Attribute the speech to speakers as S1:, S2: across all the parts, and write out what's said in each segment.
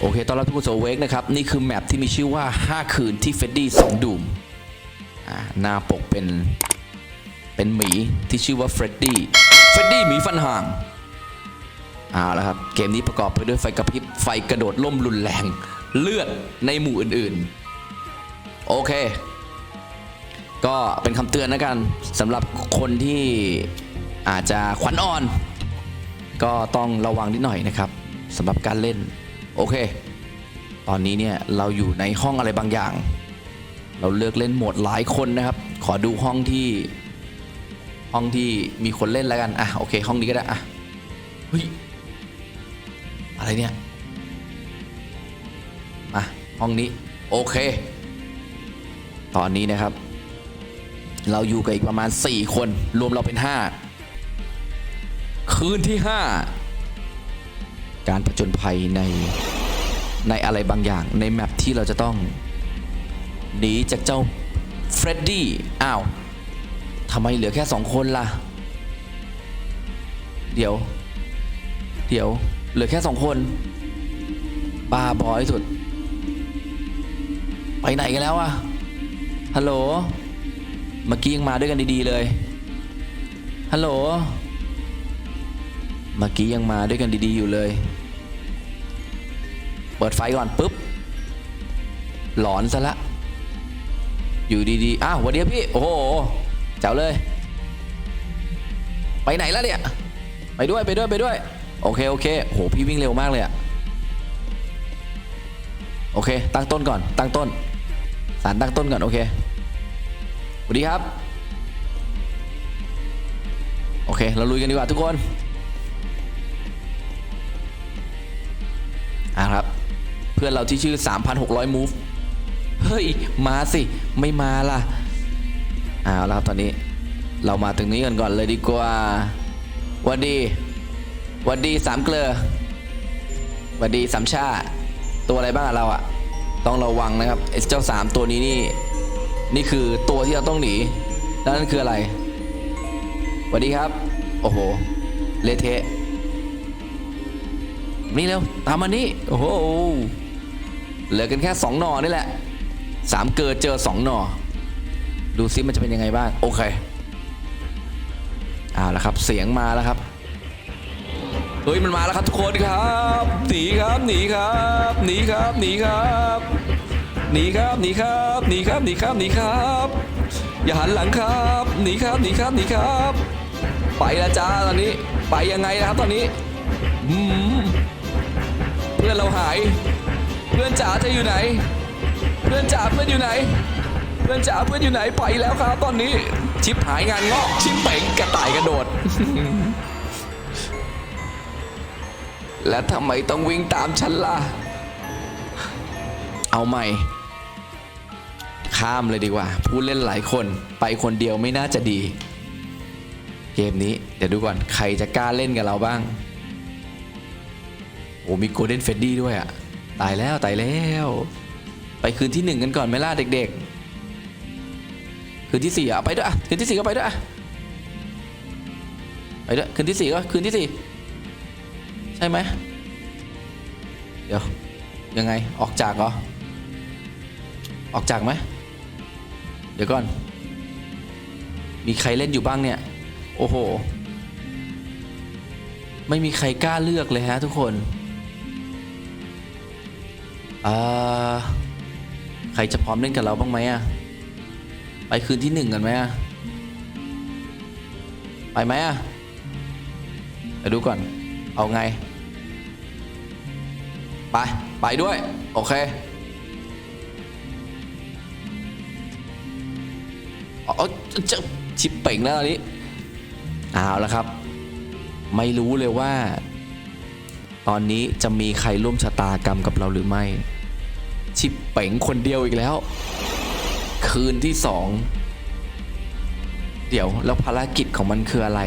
S1: โอเค ตอนรับทุกคนสู่เวกนะครับ นี่คือแมปที่มีชื่อว่า 5 คืนที่เฟดดี้สองดูมหน้าปกเป็น เป็นหมีที่ชื่อว่าเฟรดดี้ เฟรดดี้หมีฟันห่างเอาละครับ เกมนี้ประกอบไปด้วยไฟกระพริบ ไฟกระโดดล่มรุนแรง เลือดในหมู่อื่นๆ โอเค ก็เป็นคำเตือนนะกันสำหรับคนที่อาจจะขวัญอ่อน ก็ต้องระวังนิดหน่อยนะครับสำหรับการเล่น โอเค ตอนนี้เนี่ยเราอยู่ในห้องอะไรบางอย่าง เราเลือกเล่นโหมดหลายคนนะครับ ขอดูห้องที่ห้องที่มีคนเล่นแล้วกัน อะโอเค ห้องนี้ก็ได้ อะเฮ้ยอะไรเนี่ย มาห้องนี้โอเค ตอนนี้นะครับ เราอยู่กับอีกประมาณ 4 คน รวมเราเป็น 5 คืนที่ 5 การผจญภัยในในอะไรบางอย่างในแมปที่เราจะต้องหนีจากเจ้าเฟรดดี้อ้าวทำไมเหลือแค่สองคนล่ะ เดี๋ยว เดี๋ยว เหลือแค่สองคนบาบอยสุด ไปไหนกันแล้วอะฮัลโหล เมื่อกี้ยังมาด้วยกันดีๆเลย ฮัลโหล เมื่อกี้ยังมาด้วยกันดีๆอยู่เลย เปิดไฟก่อนปุ๊บ หลอนซะละ อยู่ดีๆ อ้าววันนี้พี่ โอ้โห เจ๋วเลย ไปไหนแล้วเนี่ย ไปด้วยไปด้วยไปด้วย โอเคโอเคโหพี่วิ่งเร็วมากเลยอะโอเค ตั้งต้นก่อน ตั้งต้น สารตั้งต้นก่อน โอเคสวัสดีครับ โอเค เราลุยกันดีกว่าทุกคนอะครับ เพื่อนเราที่ชื่อ 3,600 move เฮ้ย มาสิ ไม่มาล่ะเอาแล้วครับตอนนี้ เรามาถึงนี้กันก่อนเลยดีกว่าหวันดีหวันดีสามเกลือหวันดีสามชาตัวอะไรบ้างเราอะต้องระวังนะครับไอ้เจ้าสามตัวนี้นี่ นี่คือตัวที่เราต้องหนีแล้วนั่นคืออะไรหวันดีครับ โอ้โห เลเทะนี่เร็ว ตามมานี่ โอ้โห เหลือกันแค่สองหนอนี่แหละสามเกิดเจอสองหนอ ดูซิมันจะเป็นยังไงบ้าง โอเคเอาละครับเสียงมาแล้วครับ เฮ้ยมันมาแล้วครับทุกคนครับหนีครับหนีครับหนีครับหนีครับหนีครับหนีครับหนีครับหนีครับหนีครับ อย่าหันหลังครับหนีครับหนีครับหนีครับ ไปแล้วจ้าตอนนี้ ไปยังไงนะครับตอนนี้เพื่อนเราหาย เพื่อนจ๋าจะอยู่ไหน เพื่อนจ๋าเพื่อนอยู่ไหน เพื่อนจ๋าเพื่อนอยู่ไหนไปแล้วครับตอนนี้ ชิปหายงานงอกชิปเป่งกระต่ายกระโดด และทำไมต้องวิ่งตามฉันล่ะ เอาใหม่ ข้ามเลยดีกว่า ผู้เล่นหลายคนไปคนเดียวไม่น่าจะดี เกมนี้ เดี๋ยวดูก่อน ใครจะกล้าเล่นกับเราบ้างโอ้มีโกลเด้นเฟดดี้ด้วยอะ ตายแล้วตายแล้ว ไปคืนที่หนึ่งกันก่อนไหมล่ะเด็ก ๆ คืนที่สี่อะไปด้วยอะคืนที่สี่ก็ไปด้วยอะไปด้วยคืนที่สี่ก็คืนที่สี่ใช่ไหมเดี๋ยวยังไงออกจากเหรอออกจากไหมเดี๋ยวก่อน มีใครเล่นอยู่บ้างเนี่ย โอ้โห ไม่มีใครกล้าเลือกเลยฮะทุกคน อ่าใครจะพร้อมเล่นกับเราบ้างไหมอะไปคืนที่หนึ่งกันไหมอะไปไหมอะไปดูก่อน เอาไง ไป ไปด้วย โอเคอ๋อจะชิปเป่งแล้วตอนนี้เอาแล้วครับ ไม่รู้เลยว่า ตอนนี้จะมีใครร่วมชะตากรรมกับเราหรือไม่ ชิปเป๋งคนเดียวอีกแล้ว คืนที่สองเดี๋ยวแล้วภารกิจของมันคืออะไร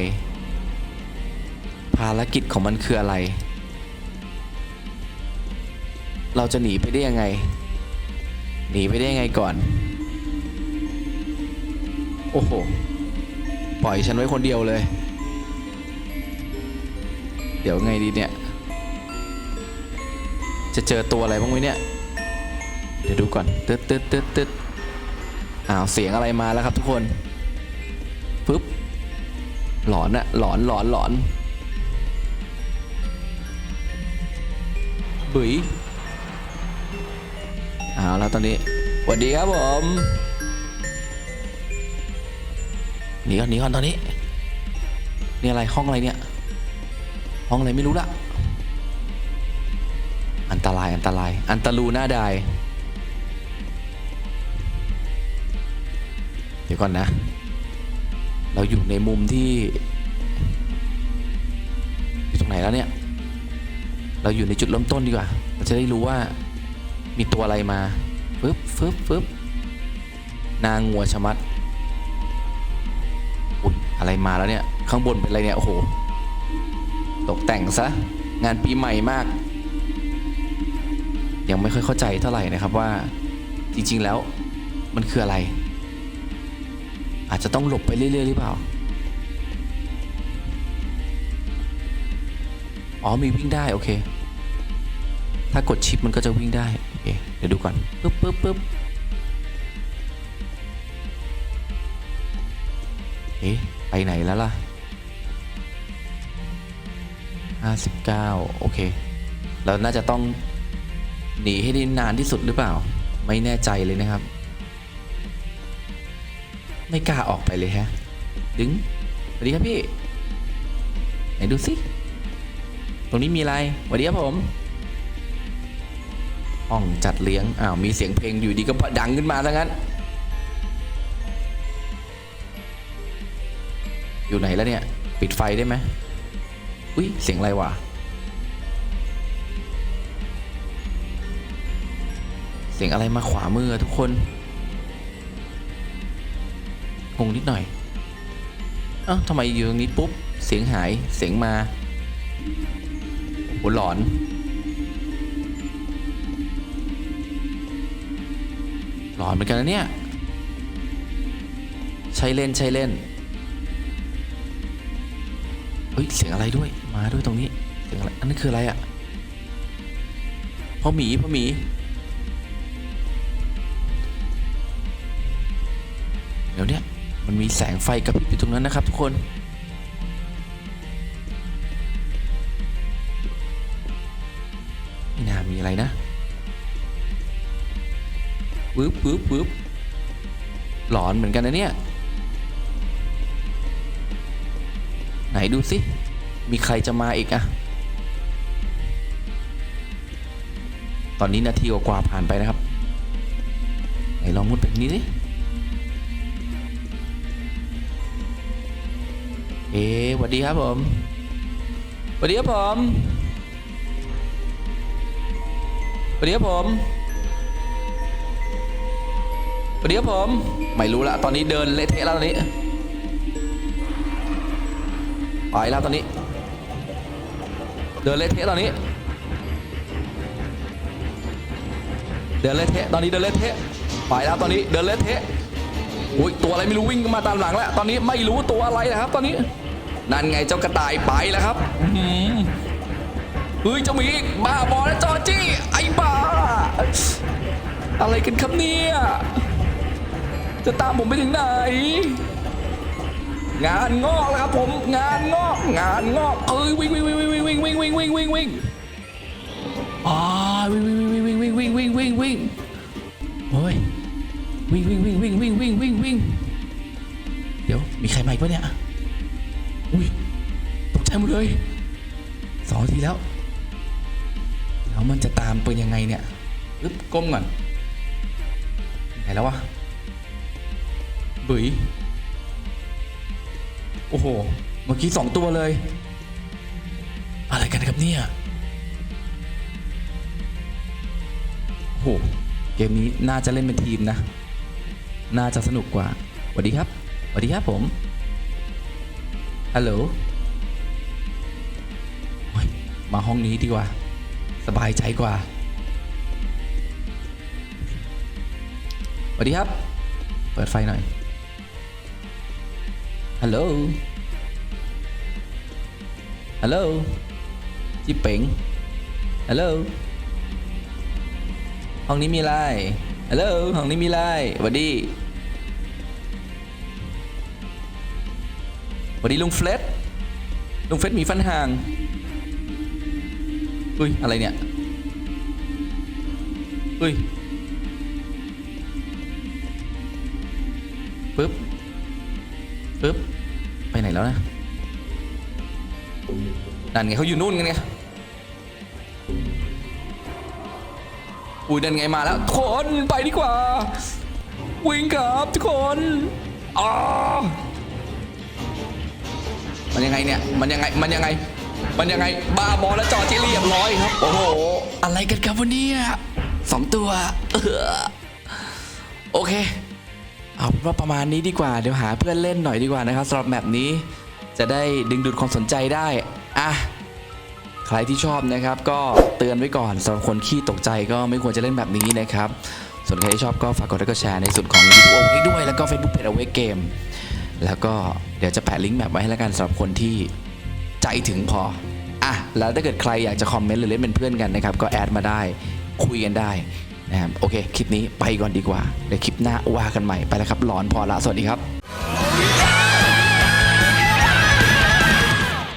S1: ภารกิจของมันคืออะไร เราจะหนีไปได้ยังไง หนีไปได้ยังไงก่อน โอ้โห ปล่อยฉันไว้คนเดียวเลย เดี๋ยวไงดีเนี่ย จะเจอตัวอะไรบ้างไหมเนี่ย เดี๋ยวดูก่อนตึ๊ดตึ๊ดตึ๊ดตึ๊ดอ้าวเสียงอะไรมาแล้วครับทุกคนปึ๊บหลอนอะหลอนหลอนหลอนบุ๋ยเอาแล้วตอนนี้สวัสดีครับผมหนีก่อนหนีก่อนตอนนี้นี่อะไรห้องอะไรเนี่ย ห้องอะไรไม่รู้ละ ตรายอันตราย อันตรูหน้าดาเดี๋ยวก่อนนะ เราอยู่ในมุมที่ อยู่ตรงไหนแล้วเนี่ย เราอยู่ในจุดเริ่มต้นดีกว่าเราจะได้รู้ว่ามีตัวอะไรมาฟึบฟึบฟึบนางงัวชะมัดอุ้ยอะไรมาแล้วเนี่ย ข้างบนเป็นอะไรเนี่ย โอ้โห ตกแต่งซะ งานปีใหม่มาก ยังไม่ค่อยเข้าใจเท่าไหร่นะครับว่าจริงๆแล้วมันคืออะไร อาจจะต้องหลบไปเรื่อยๆหรือเปล่า อ๋อมีวิ่งได้โอเค ถ้ากดชิปมันก็จะวิ่งได้โอเคเดี๋ยวดูก่อนปึ๊บปึ๊บปึ๊บเอ๊ะไปไหนแล้วล่ะ 59 โอเค เราน่าจะต้อง หนีให้ได้นานที่สุดหรือเปล่า ไม่แน่ใจเลยนะครับ ไม่กล้าออกไปเลยฮะ ดึงสวัสดีครับพี่ไหนดูสิตรงนี้มีอะไรสวัสดีครับผมห้องจัดเลี้ยงอ้าวมีเสียงเพลงอยู่ดีก็ดังขึ้นมาทั้งนั้น อยู่ไหนแล้วเนี่ย ปิดไฟได้ไหมอุ้ยเสียงอะไรวะ สียงอะไรมาขวามือทุกคนงงนิดหน่อย เอ้าทำไมอยู่ตรงนี้ปุ๊บ เสียงหายเสียงมาโหหลอน หลอนเหมือนกันนะเนี่ย ใช้เล่นใช้เล่น เฮ้ย เสียงอะไรด้วย มาด้วยตรงนี้ เสียงอะไร อันนั้นคืออะไรอะ่ะพ่อหมีพ่อหมี มีแสงไฟกระพริบอยู่ตรงนั้นนะครับทุกคนไม่น่ามีอะไรนะวืบวืบวืบหลอนเหมือนกันนะเนี่ย ไหนดูสิ มีใครจะมาอีกอะตอนนี้นาทีกว่าผ่านไปนะครับ ไหนลองมุดไปทางนี้สิ เอ๊สวัสดีครับผมสวัสดีครับผมสวัสดีครับผมสวัสดีครับผม ไม่รู้ละตอนนี้เดินเละเทะแล้วตอนนี้ไปแล้วตอนนี้ เดินเละเทะตอนนี้ เดินเละเทะตอนนี้เดินเละเทะไปแล้วตอนนี้เดินเละเทะอุ้ยตัวอะไรไม่รู้วิ่งมาตามหลังแล้วตอนนี้ไม่รู้ตัวอะไรนะครับตอนนี้ นั่นไงเจ้ากระต่ายไปแล้วครับอื้อหือเฮ้ยเจ้าหมีบ้าบอแล้วจอร์จี้ไอ้บ้า อะไรกันครับเนี่ย จะตามผมไปถึงไหน งานงอกแล้วครับผมงานงอก งานงอกเอ้ยวิ่งวิ่งวิ่งวิ่งวิ่งวิ่งวิ่งวิ่งวิ่งวิ่งวิ่งอ่าวิ่งวิ่งวิ่งวิ่งวิ่งวิ่งวิ่งวิ่งวิ่งโอ้ยวิ่งวิ่งวิ่งวิ่งวิ่งวิ่งวิ่งวิ่งเดี๋ยวมีใครมาอีกปะเนี่ย อุ้ยตกใจหมดเลยสองนาทีแล้ว แล้วมันจะตามเป็นยังไงเนี่ยอึ๊บก้มก่อนไหนแล้ววะบุ๋ยโอ้โห เมื่อกี้สองตัวเลย อะไรกันครับเนี่ยโอ้โห เกมนี้น่าจะเล่นเป็นทีมนะ น่าจะสนุกกว่าสวัสดีครับสวัสดีครับผม ฮัลโหลมาห้องนี้ดีกว่า สบายใจกว่าสวัสดีครับ เปิดไฟหน่อย ฮัลโหล ฮัลโหลจิเป๋งฮัลโหล ห้องนี้มีอะไร ฮัลโหล ห้องนี้มีอะไรสวัสดี วัสดีลุงเฟลดลุงเฟลดมีฟันห่างอุ้ย อะไรเนี่ยอุ้ยปึ๊บปึ๊บ ไปไหนแล้วนะ นั่นไงเขาอยู่นู่นกันไงอุ้ยนั่นไงมาแล้ว ทุกคนไปดีกว่า วิ่งครับทุกคนอ๋อ มันยังไงเนี่ย มันยังไง มันยังไง มันยังไง บ้าบอแล้วจอดที่เรียบร้อยครับ โอ้โห อะไรกันครับวันนี้สองตัว เออ โอเค เอาเป็นว่าประมาณนี้ดีกว่า เดี๋ยวหาเพื่อนเล่นหน่อยดีกว่านะครับสำหรับแมปนี้ จะได้ดึงดูดความสนใจได้ อะ ใครที่ชอบนะครับ ก็เตือนไว้ก่อนสำหรับคนขี้ตกใจก็ไม่ควรจะเล่นแบบนี้นะครับ ส่วนใครที่ชอบก็ฝากกดไลค์กดแชร์ในส่วนของ YouTube เอาไว้ด้วย แล้วก็ Facebook Page เอาไว้เกม แล้วก็เดี๋ยวจะแปะลิงก์แมปไว้ให้แล้วกันสำหรับคนที่ใจถึงพออะแล้วถ้าเกิดใครอยากจะคอมเมนต์หรือเล่นเป็นเพื่อนกันนะครับ ก็แอดมาได้คุยกันได้นะครับโอเค คลิปนี้ไปก่อนดีกว่าเดี๋ยวคลิปหน้าว่ากันใหม่ไปแล้วครับหลอนพอละสวัสดีครับ